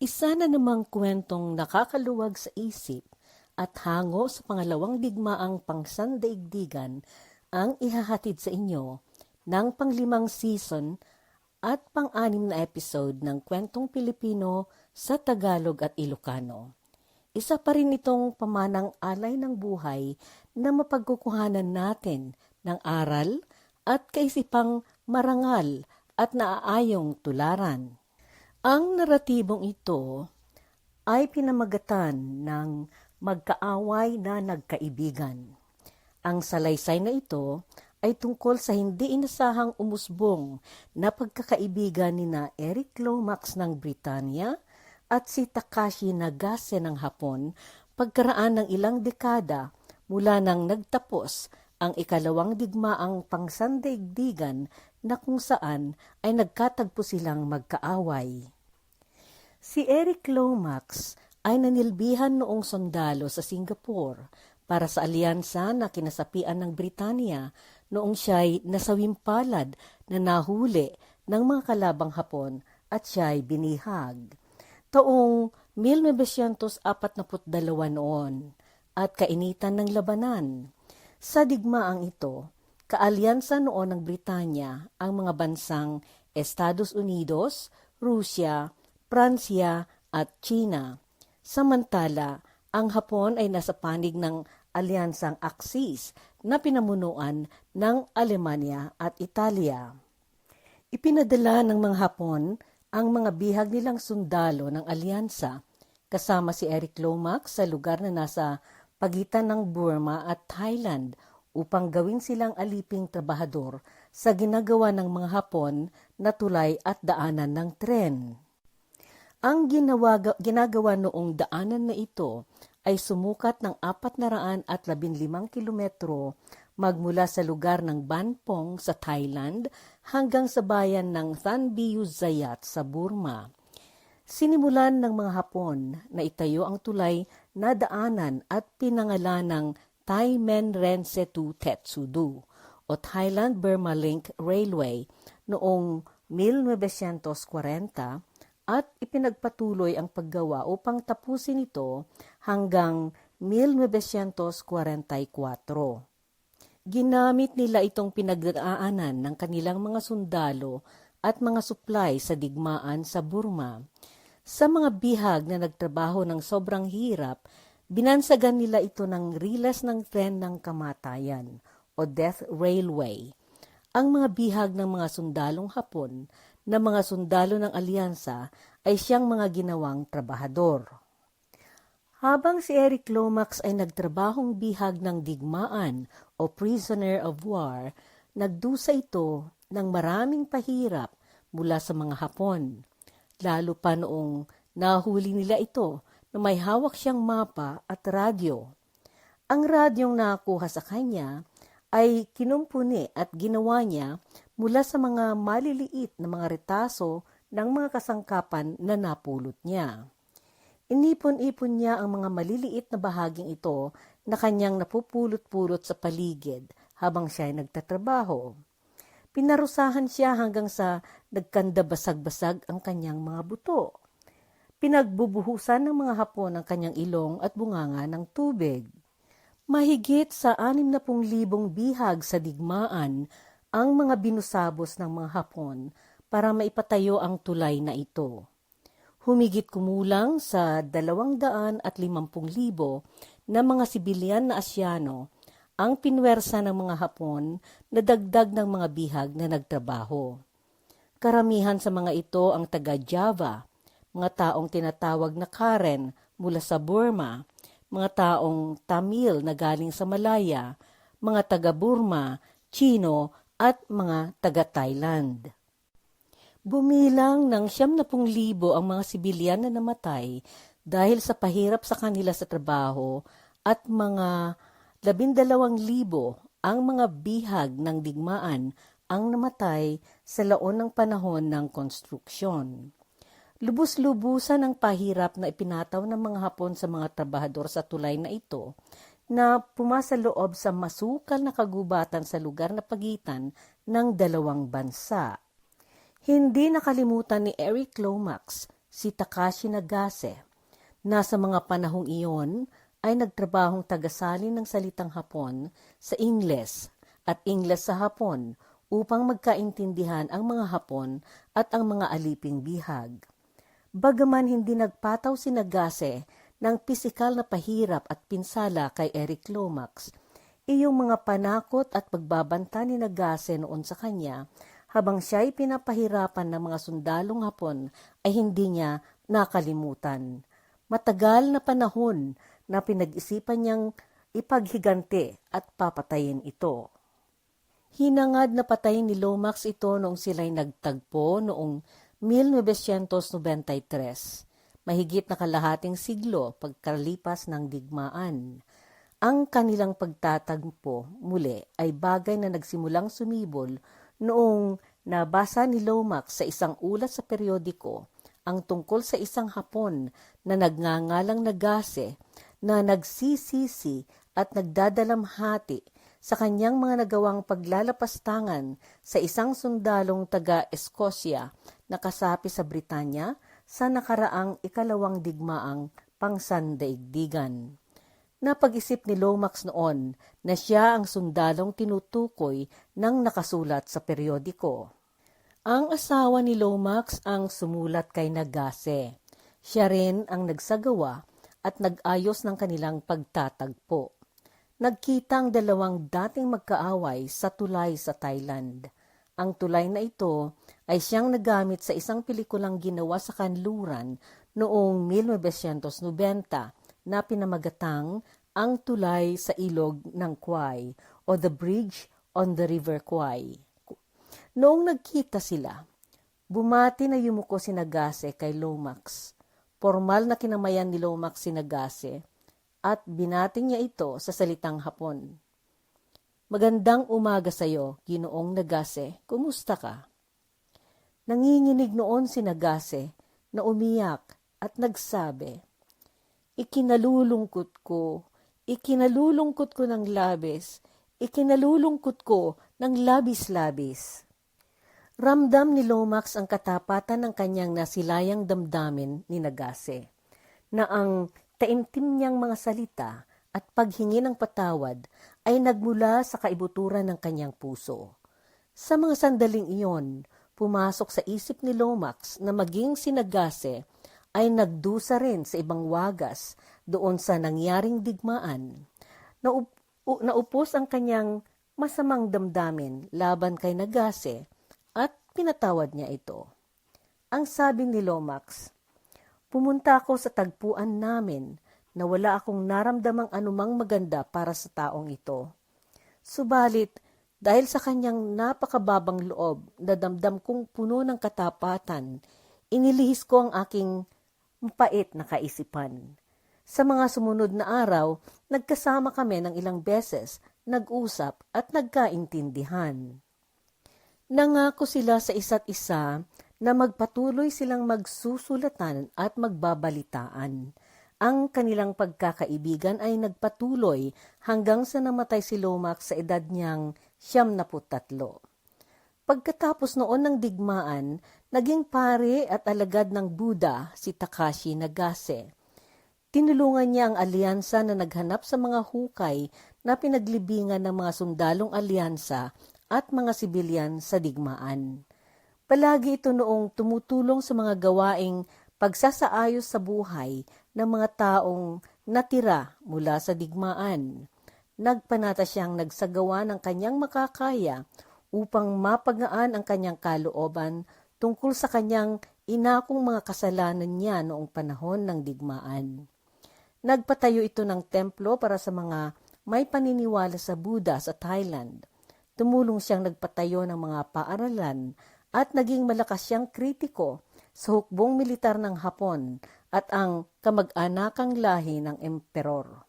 Isa na namang kwentong nakakaluwag sa isip at hango sa pangalawang digmaang pangsandaigdigan ang ihahatid sa inyo ng panglimang season at pang-anim na episode ng Kwentong Pilipino sa Tagalog at Ilocano. Isa pa rin itong pamanang alay ng buhay na mapagkukuhanan natin ng aral at kaisipang marangal at naaayong tularan. Ang naratibong ito ay pinamagatan ng magkaaway na nagkaibigan. Ang salaysay na ito ay tungkol sa hindi inasahang umusbong na pagkakaibigan ni na Eric Lomax ng Britanya at si Takashi Nagase ng Hapon pagkaraan ng ilang dekada mula nang nagtapos ang ikalawang digmaang pangsandaigdigan na kung saan ay nagkatagpo silang magkaaway. Si Eric Lomax ay nanilbihan noong sundalo sa Singapore para sa alyansa na kinasapian ng Britanya noong siya'y nasawimpalad na nahuli ng mga kalabang Hapon at siya'y binihag. Taong 1942 noon at kainitan ng labanan. Sa digmaang ito, kaalyansa noon ng Britanya ang mga bansang Estados Unidos, Rusya, Pransya at China. Samantala, ang Hapon ay nasa panig ng alyansang Axis na pinamunuan ng Alemanya at Italia. Ipinadala ng mga Hapon ang mga bihag nilang sundalo ng alyansa kasama si Eric Lomax sa lugar na nasa pagitan ng Burma at Thailand upang gawin silang aliping trabahador sa ginagawa ng mga Hapon na tulay at daanan ng tren. Ang ginawa, ginagawa noong daanan na ito ay sumukat ng 415 kilometro magmula sa lugar ng Banpong sa Thailand hanggang sa bayan ng Thanbiyu Zayat sa Burma. Sinimulan ng mga Hapon na itayo ang tulay na daanan at pinangalan ng Taimen Rensetu Tetsudo o Thailand Burma Link Railway noong 1940 at ipinagpatuloy ang paggawa upang tapusin ito hanggang 1944. Ginamit nila itong pinagdaanan ng kanilang mga sundalo at mga supply sa digmaan sa Burma. Sa mga bihag na nagtrabaho ng sobrang hirap, binansagan nila ito ng rilas ng tren ng kamatayan o Death Railway. Ang mga bihag ng mga sundalong Hapon na mga sundalo ng alyansa ay siyang mga ginawang trabahador. Habang si Eric Lomax ay nagtrabahong bihag ng digmaan o prisoner of war, nagdusa ito ng maraming pahirap mula sa mga Hapon, lalo pa noong nahuli nila ito na may hawak siyang mapa at radyo. Ang radyong nakuha sa kanya ay kinumpuni at ginawa niya mula sa mga maliliit na mga retaso ng mga kasangkapan na napulot niya. Inipon-ipon niya ang mga maliliit na bahaging ito na kanyang napupulot-pulot sa paligid habang siya ay nagtatrabaho. Pinarusahan siya hanggang sa nagkanda basag-basag ang kanyang mga buto. Pinagbubuhusan ng mga hapon ang kanyang ilong at bunganga ng tubig. Mahigit sa 60,000 bihag sa digmaan ang mga binusabos ng mga Hapon para maipatayo ang tulay na ito. Humigit kumulang sa 250,000 na mga sibilyan na Asyano ang pinwersa ng mga Hapon na dagdag ng mga bihag na nagtrabaho. Karamihan sa mga ito ang taga-Java, mga taong tinatawag na Karen mula sa Burma, mga taong Tamil na galing sa Malaya, mga taga-Burma, Chino at mga taga-Thailand. Bumilang ng siyam na pung libo ang mga sibilyan na namatay dahil sa pahirap sa kanila sa trabaho at mga labindalawang libo ang mga bihag ng digmaan ang namatay sa laon ng panahon ng konstruksyon. Lubos-lubusan ang pahirap na ipinataw ng mga Hapon sa mga trabahador sa tulay na ito na pumasa loob sa masukal na kagubatan sa lugar na pagitan ng dalawang bansa. Hindi nakalimutan ni Eric Lomax si Takashi Nagase, na sa mga panahong iyon ay nagtrabahong tagasalin ng salitang Hapon sa Ingles at Ingles sa Hapon upang magkaintindihan ang mga Hapon at ang mga aliping bihag. Bagaman hindi nagpataw si Nagase ng pisikal na pahirap at pinsala kay Eric Lomax, iyong mga panakot at pagbabanta ni Nagase noon sa kanya habang siya ay pinapahirapan ng mga sundalong Hapon ay hindi niya nakalimutan. Matagal na panahon na pinag-isipan niyang ipaghigante at papatayin ito. Hinangad na patayin ni Lomax ito noong sila'y nagtagpo noong 1993, mahigit na kalahating siglo pagkalipas ng digmaan. Ang kanilang pagtatagpo muli ay bagay na nagsimulang sumibol noong nabasa ni Lomax sa isang ulat sa periodiko ang tungkol sa isang Hapon na nagngangalang Nagase na nagsisisi at nagdadalamhati sa kanyang mga nagawang paglalapastangan sa isang sundalong taga-Escosya na kasapi sa Britanya sa nakaraang ikalawang digmaang pangsandaigdigan. Napag-isip ni Lomax noon na siya ang sundalong tinutukoy ng nakasulat sa periodiko. Ang asawa ni Lomax ang sumulat kay Nagase. Siya rin ang nagsagawa at nag-ayos ng kanilang pagtatagpo. Nagkita ang dalawang dating magkaaway sa tulay sa Thailand. Ang tulay na ito ay siyang nagamit sa isang pelikulang ginawa sa kanluran noong 1990 na pinamagatang Ang Tulay sa Ilog ng Kwai o The Bridge on the River Kwai. Noong nagkita sila, bumati na yumuko si Nagase kay Lomax. Formal na kinamayan ni Lomax si Nagase at binating niya ito sa salitang Hapon. Magandang umaga sa iyo, Ginoong Nagase. Kumusta ka? Nanginginig noon si Nagase na umiyak at nagsabi, Ikinalulungkot ko, ikinalulungkot ko ng labis, ikinalulungkot ko ng labis-labis. Ramdam ni Lomax ang katapatan ng kanyang nasilayang damdamin ni Nagase, na ang taimtim niyang mga salita at paghingi ng patawad ay nagmula sa kaibuturan ng kanyang puso. Sa mga sandaling iyon, pumasok sa isip ni Lomax na maging sinagase ay nagdusa rin sa ibang wagas doon sa nangyaring digmaan. Naup- naupos ang kanyang masamang damdamin laban kay Nagase at pinatawad niya ito. Ang sabi ni Lomax, Pumunta ako sa tagpuan namin na wala akong naramdamang anumang maganda para sa taong ito. Subalit, dahil sa kanyang napakababang loob na damdam kong puno ng katapatan, inilihis ko ang aking mapait na kaisipan. Sa mga sumunod na araw, nagkasama kami ng ilang beses, nag-usap at nagkaintindihan. Nangako sila sa isa't isa na magpatuloy silang magsusulatan at magbabalitaan. Ang kanilang pagkakaibigan ay nagpatuloy hanggang sa namatay si Lomax sa edad niyang siyam na tatlo. Pagkatapos noon ng digmaan, naging pare at alagad ng Buddha si Takashi Nagase. Tinulungan niya ang alyansa na naghanap sa mga hukay na pinaglibingan ng mga sundalong alyansa at mga sibilyan sa digmaan. Palagi ito noong tumutulong sa mga gawaing pagsasaayos sa buhay ng mga taong natira mula sa digmaan. Nagpanata siyang nagsagawa ng kanyang makakaya upang mapagaan ang kanyang kalooban tungkol sa kanyang inakong mga kasalanan niya noong panahon ng digmaan. Nagpatayo ito ng templo para sa mga may paniniwala sa Buddha sa Thailand. Tumulong siyang nagpatayo ng mga paaralan at naging malakas siyang kritiko sa hukbong militar ng Hapon at ang kamag-anakang lahi ng emperor.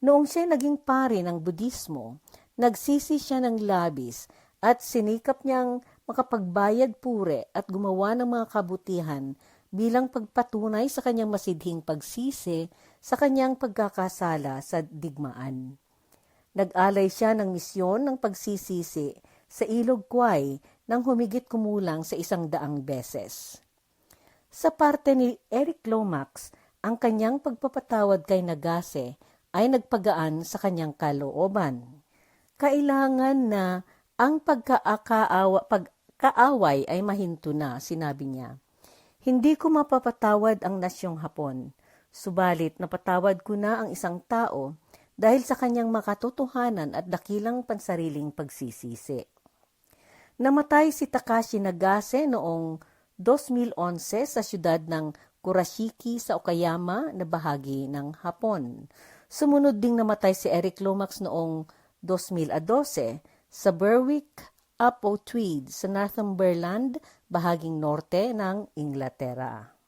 Noong siya naging pari ng Budismo, nagsisi siya ng labis at sinikap niyang makapagbayad pure at gumawa ng mga kabutihan bilang pagpatunay sa kanyang masidhing pagsisi sa kanyang pagkakasala sa digmaan. Nag-alay siya ng misyon ng pagsisisi sa Ilog Kwai nang humigit kumulang sa isang daang beses. Sa parte ni Eric Lomax, ang kanyang pagpapatawad kay Nagase ay nagpagaan sa kanyang kalooban. Kailangan na ang pagkaakaawa, pagkaaway ay mahinto na, sinabi niya. Hindi ko mapapatawad ang nasyong Hapon, subalit napatawad ko na ang isang tao dahil sa kanyang makatotohanan at dakilang pansariling pagsisisi. Namatay si Takashi Nagase noong 2011 sa siyudad ng Kurashiki sa Okayama na bahagi ng Hapon. Sumunod ding namatay si Eric Lomax noong 2012 sa Berwick upon Tweed sa Northumberland, bahaging norte ng Inglaterra.